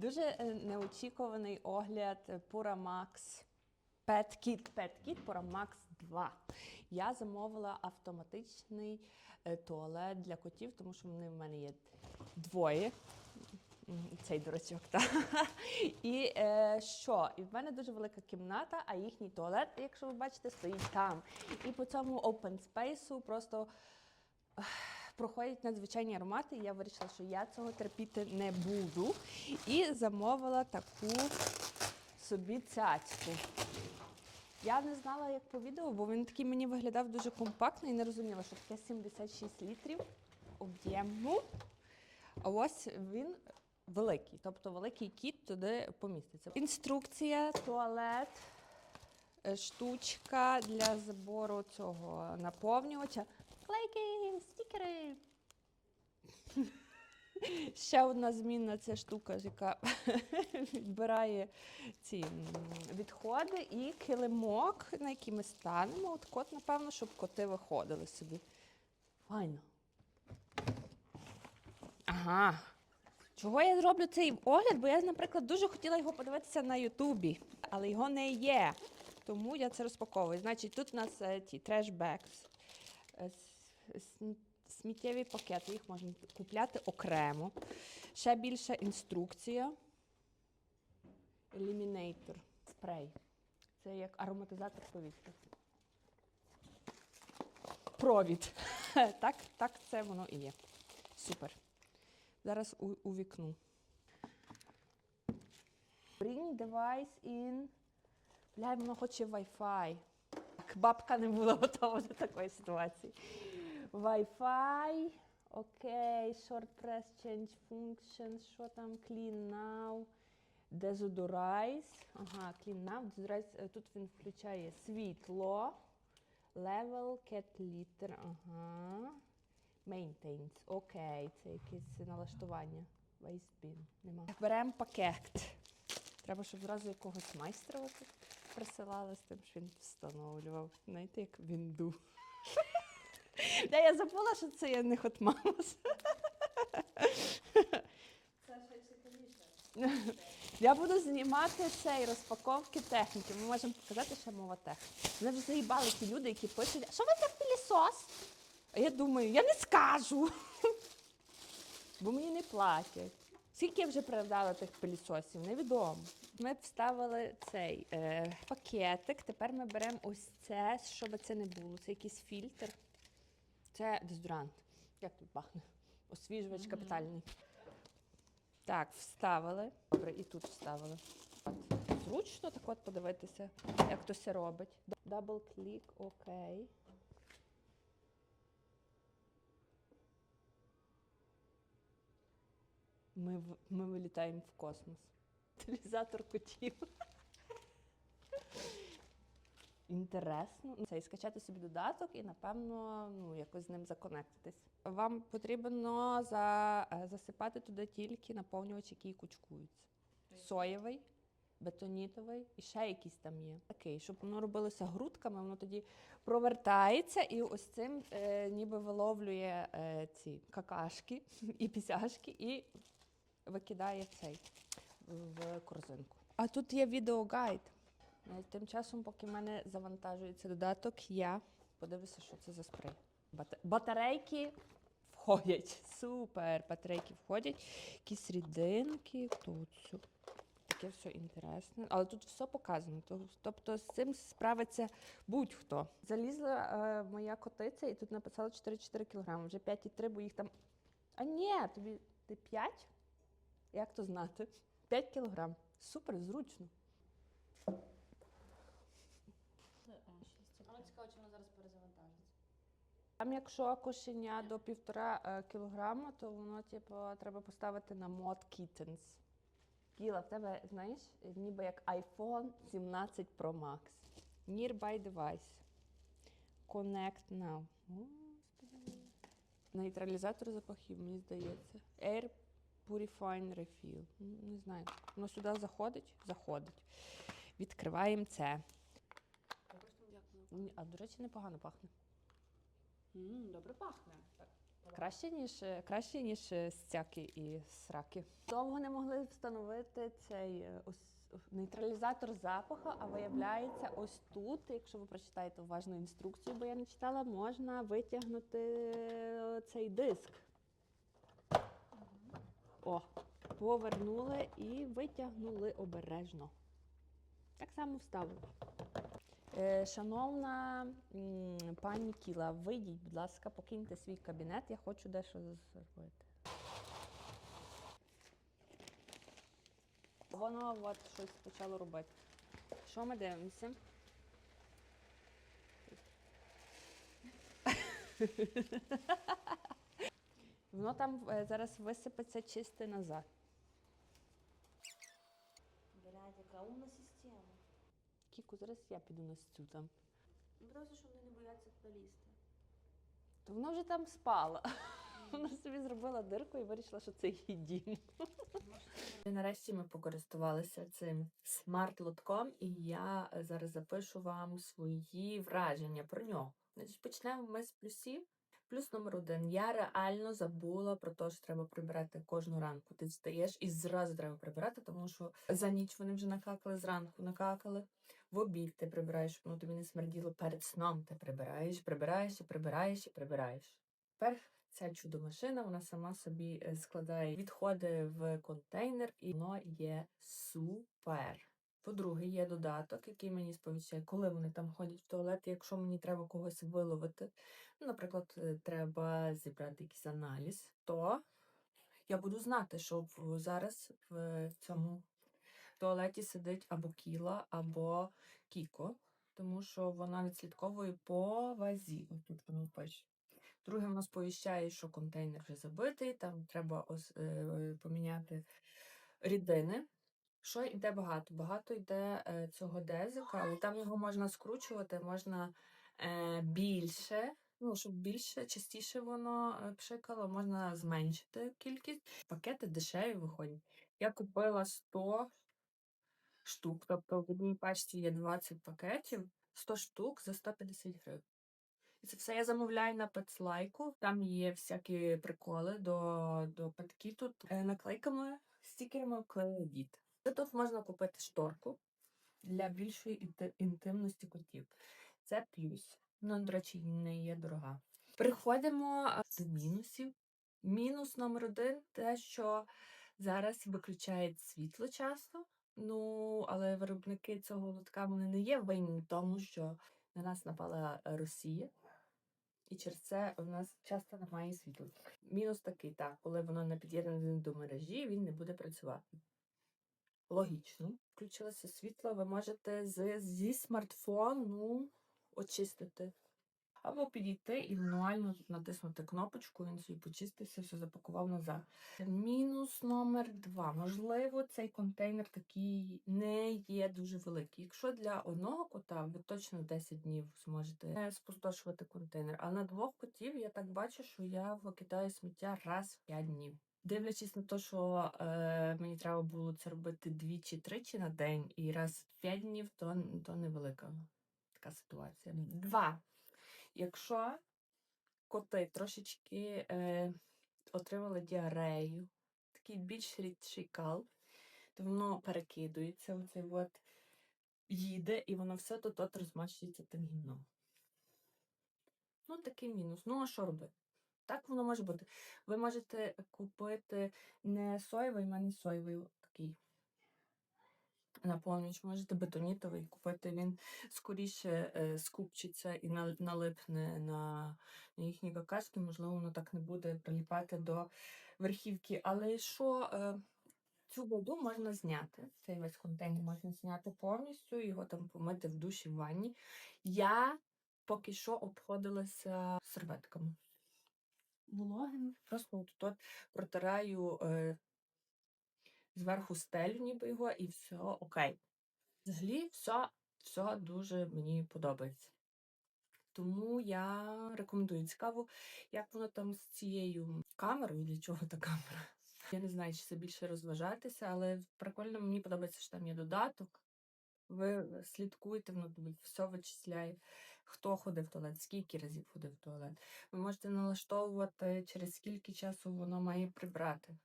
Дуже е, неочікуваний огляд Pura Max Pet Kit. Pura Max 2. Я замовила автоматичний е, туалет для котів, тому що вони в мене є двоє. Цей дурачок, так. І е, що? І в мене дуже велика кімната, а їхній туалет, якщо ви бачите, стоїть там. І по цьому open space просто проходять надзвичайні аромати. І я вирішила, що я цього терпіти не буду. І замовила таку собі цяцьку. Я не знала, як по відео, бо він такий мені виглядав дуже компактно і не розуміла, що таке 76 літрів об'єму. А ось він великий, тобто великий кіт туди поміститься. Інструкція, туалет, е, штучка для збору цього наповнювача. Клейки, стікери. Ще одна змінна це штука, яка відбирає ці відходи і килимок, на який ми станемо. От кот, напевно, щоб коти виходили собі. Файно. Ага. Чого я зроблю цей огляд? Бо я, наприклад, дуже хотіла його подивитися на Ютубі, але його не є. Тому я це розпаковую. Значить, тут у нас е, ті трешбекс, е, сміттєві пакети, їх можна купляти окремо. Ще більша інструкція. Елімінейтор, спрей. Це як ароматизатор повітря. Провід. так, так це воно і є. Супер. Зараз у, увікну. Bring device in. Бля, воно хоче Wi-Fi. Так, бабка не була готова до такої ситуації. Wi-Fi. Окей, short press change function. Що там? Clean now. Desodorize. Ага, clean now. Desodorize. Е, Тут він включає світло. Level, cat litter. Ага. Maintenance. Окей, це якесь налаштування. Waste bin. Нема. Беремо пакет. Треба, щоб зразу якогось майстра присилали з тим, що він встановлював. Знаєте, як вінду. Де я забула, що це я не ще цікавіше. Я буду знімати цей розпаковки техніки. Ми можемо показати ще мова техніки. Мене вже заїбали ті люди, які пишуть, що ви це пилісос? А я думаю, я не скажу. Бо мені не платять. Скільки я вже передала тих пилісосів, невідомо. Ми вставили цей е, пакетик. Тепер ми беремо ось це, щоб це не було. Це якийсь фільтр. Це дезодорант. Як тут пахне? Освіжувач капітальний. Так, вставили. Добре, і тут вставили. От. Зручно так от подивитися, як то це робить. Дабл клік, окей. Ми, в- ми вилітаємо в космос. Утилізатор котів. Інтересно. Це і скачати собі додаток і, напевно, ну, якось з ним законектитись. Вам потрібно за, е, засипати туди тільки наповнювач, який кучкується. Соєвий, бетонітовий і ще якийсь там є. Такий, щоб воно робилося грудками, воно тоді провертається і ось цим е, ніби виловлює е, ці какашки і пісяшки і викидає цей в корзинку. А тут є відеогайд. Е, Тим часом, поки в мене завантажується додаток, я подивлюся, що це за спрей. Бата- Батарейки входять. Супер! Батарейки входять. Якісь рідинки. Тут все. Таке все інтересне. Але тут все показано. Тобто з цим справиться будь-хто. Залізла е, моя котиця і тут написала 4,4 кг. Вже 5,3, бо їх там. А ні, тобі ти 5? Як то знати? 5 кг. Супер, зручно. Але цікаво, чи воно зараз перезавантажиться. Там, якщо кошеня до півтора е, кілограма, то воно, типу, треба поставити на мод kittens. Кіла, в тебе, знаєш, ніби як iPhone 17 Pro Max. Nearby device. Connect now. Нейтралізатор запахів, мені здається. Air Purifying Refill. Не знаю. Воно сюди заходить? Заходить. Відкриваємо це. А, до речі, непогано пахне. М, Добре пахне. Краще, ніж, е, краще, ніж е, стяки і сраки. Довго не могли встановити цей е, нейтралізатор запаху, а виявляється, ось тут, якщо ви прочитаєте уважно інструкцію, бо я не читала, можна витягнути цей диск. О, повернули і витягнули обережно. Так само вставили. Е, Шановна пані Кіла, вийдіть, будь ласка, покиньте свій кабінет, я хочу дещо зробити. Воно от щось почало робити. Що ми дивимося? Воно там е, зараз висипеться чисте назад. Кіку, зараз я піду на цю там. Ну, Просто що вони не бояться туди лізти. То вона вже там спала. Вона собі зробила дирку і вирішила, що це її дім. І нарешті ми покористувалися цим смарт-лотком, і я е, зараз запишу вам свої враження про нього. Значить, почнемо ми з плюсів. Плюс номер один. Я реально забула про те, що треба прибирати кожну ранку. Ти встаєш і зразу треба прибирати, тому що за ніч вони вже накакали зранку, накакали. В обід ти прибираєш, щоб воно тобі не смерділо перед сном. Ти прибираєш, прибираєш, прибираєш і прибираєш. Тепер ця чудо-машина, вона сама собі е, складає відходи в контейнер, і воно є супер. По-друге, є додаток, який мені сповіщає, коли вони там ходять в туалет, якщо мені треба когось виловити. Ну, наприклад, е, треба зібрати якийсь аналіз, то я буду знати, що зараз в цьому туалеті сидить або Кіла, або Кіко, тому що вона відслідковує по вазі. Тут воно пише. Друге, воно сповіщає, що контейнер вже забитий, там треба е, поміняти рідини. Що йде багато? Багато йде е, цього дезика, але там його можна скручувати, можна е, більше. Ну, щоб більше, частіше воно е, пшикало, можна зменшити кількість. Пакети дешеві виходять. Я купила 100 штук, тобто в одній пачці є 20 пакетів, 100 штук за 150 гривень. І це все я замовляю на пецлайку. Там є всякі приколи до, до пакету. Е, Наклейками, стікерами вклеїли діти. І Тут можна купити шторку для більшої інтимності котів. Це плюс. Ну, до речі, не є дорога. Переходимо а, до мінусів. Мінус номер один те, що зараз виключають світло часто. Ну, але виробники цього лотка вони не є винні тому, що на нас напала Росія, і через це в нас часто немає світла. Мінус такий, так, коли воно не під'єднане до мережі, він не буде працювати. Логічно. Включилося світло, ви можете з, зі смартфону очистити. Або підійти і мануально натиснути кнопочку, він собі почистився, все запакував назад. Мінус номер два. Можливо, цей контейнер такий не є дуже великий. Якщо для одного кота ви точно 10 днів зможете спустошувати контейнер, а на двох котів я так бачу, що я викидаю сміття раз в 5 днів. Дивлячись на те, що е, мені треба було це робити двічі-тричі на день і раз в 5 днів, то, то невелика така ситуація. Два. Якщо коти трошечки е, отримали діарею, такий більш рідший кал, то воно перекидується, оцей от їде, і воно все тут от розмащується тим гімном. Ну, такий мінус. Ну, а що робити? Так воно може бути. Ви можете купити не соєвий, в мене соєвий такий. Наповнювач, можете бетонітовий купити, він скоріше е, скупчиться і налипне на, на їхні какашки, можливо, воно так не буде приліпати до верхівки. Але що е, цю воду можна зняти, цей весь контейнер можна зняти повністю, його там помити в душі в ванні. Я поки що обходилася серветками. Вологими. Просто от тут протираю е, зверху стелю, ніби його, і все окей. Взагалі, все, все дуже мені подобається. Тому я рекомендую. Цікаво, як воно там з цією камерою, для чого та камера. Я не знаю, чи це більше розважатися, але прикольно мені подобається, що там є додаток. Ви слідкуєте, воно тобі все вичисляє. Хто ходив в туалет, скільки разів ходив в туалет. Ви можете налаштовувати, через скільки часу воно має прибрати.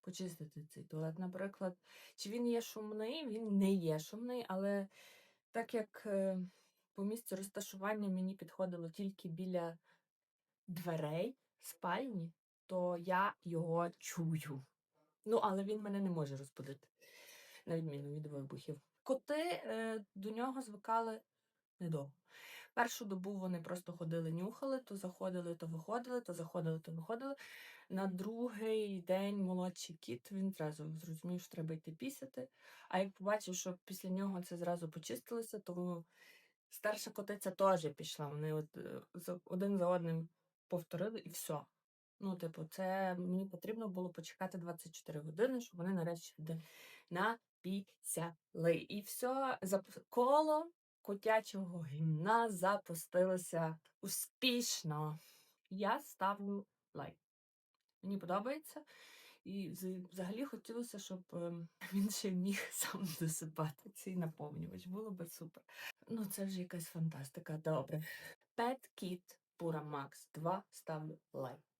Почистити цей туалет. Наприклад, чи він є шумний, він не є шумний, але так як е, по місцю розташування мені підходило тільки біля дверей спальні, то я його чую. Ну, але він мене не може розбудити, на відміну від вибухів. Коти е, до нього звикали недовго. Першу добу вони просто ходили, нюхали, то заходили, то виходили, то заходили, то виходили. На другий день молодший кіт він зразу зрозумів, що треба йти пісяти. А як побачив, що після нього це зразу почистилося, то старша котиця теж пішла. Вони е, один за одним повторили і все. Ну, типу, це мені потрібно було почекати 24 години, щоб вони нарешті туди напісяли. І все, коло котячого гімна запустилося успішно. Я ставлю лайк. Мені подобається. І взагалі хотілося, щоб ем, він ще міг сам досипати цей наповнювач. Було би супер. Ну, це вже якась фантастика. Добре. Pet Kit Pura Max 2 ставлю лайк.